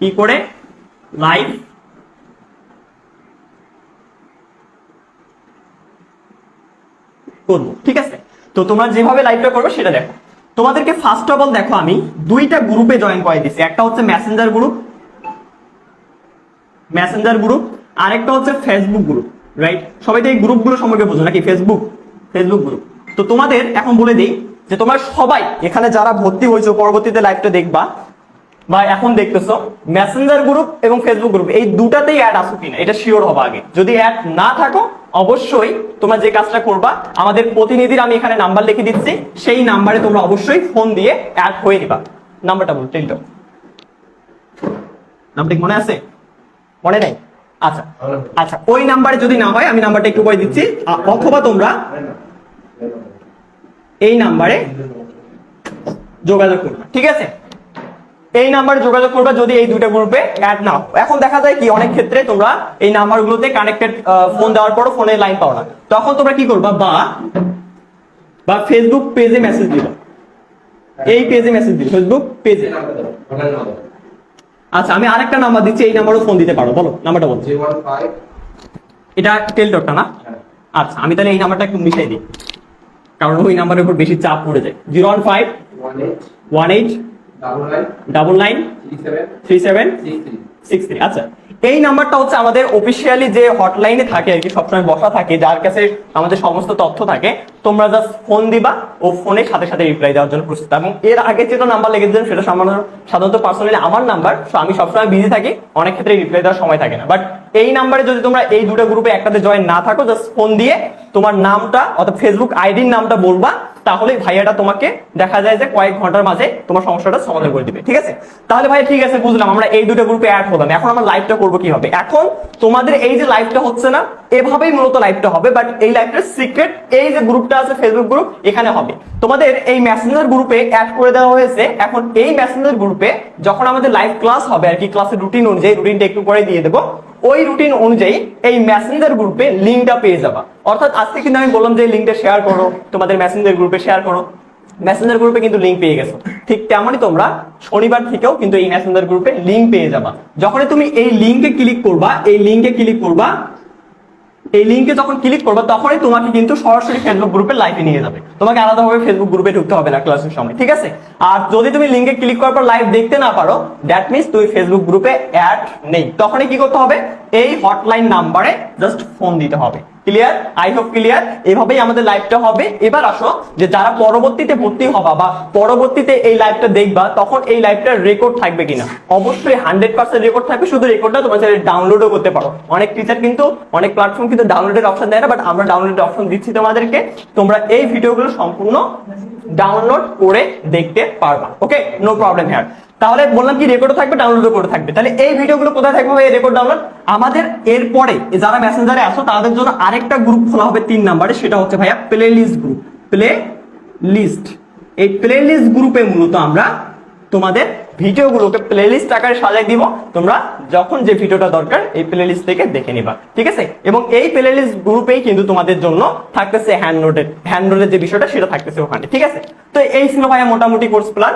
কি করে? লাইভ করব, ঠিক আছে? তো তোমরা যেভাবে লাইভটা করবে সেটা দেখো। তোমাদেরকে ফার্স্ট অফ অল দেখো আমি দুইটা গ্রুপে জয়েন করে দিছি। একটা হচ্ছে মেসেঞ্জার গ্রুপ মেসেঞ্জার গ্রুপ আরেকটা হচ্ছে ফেসবুক গ্রুপ রাইট সবাই তো এই গ্রুপগুলো সম্পর্কে বোঝো নাকি? ফেসবুক ফেসবুক গ্রুপ তো তোমাদের এখন বলে দিই যে তোমরা সবাই এখানে যারা ভর্তি হয়েছো, পরবর্তীতে লাইভটা দেখবা বা এখন দেখতেছো মেসেঞ্জার গ্রুপ এবং ফেসবুক গ্রুপ এই দুটাতেই অ্যাড আসো কিনা, এটা শিওর হবা আগে। যদি অ্যাড না থাকো, অবশ্যই তোমরা যে কাজটা করবা, আমাদের প্রতিনিধির আমি এখানে নাম্বার লিখে দিচ্ছি, সেই নাম্বারে তোমরা অবশ্যই ফোন দিয়ে অ্যাড হয়ে নিবা। নাম্বারটা বল টেল দাও মনে আছে? মনে নাই? আচ্ছা আচ্ছা ওই নাম্বারে যদি না হয়, আমি নাম্বারটা একটু বলে দিচ্ছি। অথবা তোমরা এই নাম্বারে যোগাযোগ করবে, ঠিক আছে? এই নাম্বারে যোগাযোগ করবে যদি এই দুটো গ্রুপে অ্যাড না। এখন দেখা যায় কি, অনেক ক্ষেত্রে তোমরা এই নাম্বারগুলোতে কানেক্টেড ফোন দেওয়ার পরও ফোনে লাইন পাও না। তখন তোমরা কি করবা, বা বা ফেসবুক পেজে মেসেজ দিবা। এই পেজে মেসেজ দিবে ফেসবুক পেজে আচ্ছা আমি আরেকটা নাম্বার দিচ্ছি, এই নাম্বারও ফোন দিতে পারো, বলো নাম্বারটা বলো। এটা টেলটকটা না? আচ্ছা আমি তাহলে এই নাম্বারটা একটু মিশাই দিই। কারণ ওই নাম্বারের উপর বেশি চাপ পড়ে যায়। Zero one five one eight double nine three seven six three আচ্ছা। এই নাম্বারটা হচ্ছে আমাদের অফিসিয়ালি যে হটলাইনে থাকে আর কি সবসময় বসা থাকে যার কাছে আমাদের সমস্ত তথ্য থাকে তোমরা জাস্ট ফোন দিবা ও ফোনের সাথে সাথে রিপ্লাই দেওয়ার জন্য প্রস্তুত। এবং এর আগে যেটা নাম্বার লেগেছিলেন সেটা সাধারণত পার্সোনালি আমার নাম্বার আমি সবসময় বিজি থাকি অনেক ক্ষেত্রে রিপ্লাই দেওয়ার সময় থাকে না। বাট এই নাম্বারে যদি তোমরা এই দুটো গ্রুপে একটাতে জয়েন না থাকো জাস্ট ফোন দিয়ে তোমার নামটা অর্থাৎ ফেসবুক আইডির নামটা বলবা তাহলে ভাইয়াটা তোমাকে দেখা যায় যে কয়েক ঘণ্টার মাঝে তোমার সমস্যাটা সমাধান করে দিবে। ঠিক আছে? তাহলে ভাই ঠিক আছে, বুঝলাম, আমরা এই দুটো গ্রুপে অ্যাড হলাম। এখন আমরা লাইভটা করব কীভাবে? এখন তোমাদের এই যে লাইভটা হচ্ছে না, এভাবেই মূলত লাইভটা হবে বাট এই লাইভটার সিক্রেট এই যে গ্রুপটা আছে ফেসবুক গ্রুপ এখানে হবে। তোমাদের এই মেসেঞ্জার গ্রুপে অ্যাড করে দেওয়া হয়েছে। এখন এই মেসেঞ্জার গ্রুপে যখন আমাদের লাইভ ক্লাস হবে আর কি ক্লাসের রুটিন অনুযায়ী রুটিনটা একটু করে দিয়ে দেবো। ওই রুটিন অনুযায়ী এই মেসেঞ্জার গ্রুপে লিঙ্কটা পেয়ে যাবা। অর্থাৎ আজকে কিন্তু আমি বললাম যে লিঙ্কটা শেয়ার করো, তোমাদের মেসেঞ্জার গ্রুপে শেয়ার করো। মেসেঞ্জার গ্রুপে কিন্তু লিঙ্ক পেয়ে গেছো। ঠিক তেমনই তোমরা শনিবার থেকেও কিন্তু এই মেসেঞ্জার গ্রুপে লিঙ্ক পেয়ে যাবা। যখনই তুমি এই লিঙ্কে ক্লিক করবা, এই লিঙ্কে ক্লিক করবা এই লিঙ্কে যখন ক্লিক করবে, তখনই তোমাকে কিন্তু সরাসরি ফেসবুক গ্রুপে লাইভে নিয়ে যাবে। তোমাকে আলাদাভাবে ফেসবুক গ্রুপে ঢুকতে হবে না ক্লাসের সময় ঠিক আছে? আর যদি তুমি লিঙ্কে ক্লিক করার পর লাইভ দেখতে না পারো দ্যাট মিনস তুই ফেসবুক গ্রুপে অ্যাড নেই। তখনই কি করতে হবে? এই হটলাইন নাম্বারে জাস্ট ফোন দিতে হবে। ক্লিয়ার আই হোপ ক্লিয়ার এভাবেই আমাদের লাইভটা হবে। এবার আসো যে যারা পরবর্তীতে ভর্তি হবা বা পরবর্তীতে এই লাইভটা দেখবা, তখন এই লাইভটার রেকর্ড থাকবে কিনা? অবশ্যই হান্ড্রেড পার্সেন্ট রেকর্ড থাকবে। শুধু রেকর্ডটা তোমার চাইলে ডাউনলোডও করতে পারো। অনেক টিচার কিন্তু, অনেক প্ল্যাটফর্ম কিন্তু ডাউনলোডের অপশন দেয় না বাট আমরা ডাউনলোডের অপশন দিচ্ছি তোমাদেরকে। তোমরা এই ভিডিওগুলো সম্পূর্ণ ডাউনলোড করে দেখতে পারবা। ওকে নো প্রবলেম হ্যার তাহলে বললাম কি রেকর্ডও থাকবে ডাউনলোডও করে থাকবে। তাহলে এই ভিডিওগুলো কোথায় থাকবে এই রেকর্ড ডাউনলোড আমাদের এরপরে যারা মেসেঞ্জারে আসো তাদের জন্য আরেকটা গ্রুপ খোলা হবে তিন নাম্বারে সেটা হচ্ছে ভাইয়া playlist group playlist এই প্লে লিস্ট গ্রুপে মূলত আমরা তোমাদের ভিডিওগুলোকে প্লে লিস্ট আকারে সাজাই দিব। তোমরা যখন যে ভিডিওটা দরকার, এই প্লে লিস্ট থেকে দেখে নিবা। ঠিক আছে? এবং এই প্লে লিস্ট গ্রুপেই কিন্তু তোমাদের জন্য থাকতেছে হ্যান্ড নোটেড হ্যান্ড নোটের যে বিষয়টা, সেটা থাকতেছে ওখানে। ঠিক আছে? তো এই ছিল ভাইয়া মোটামুটি কোর্স প্ল্যান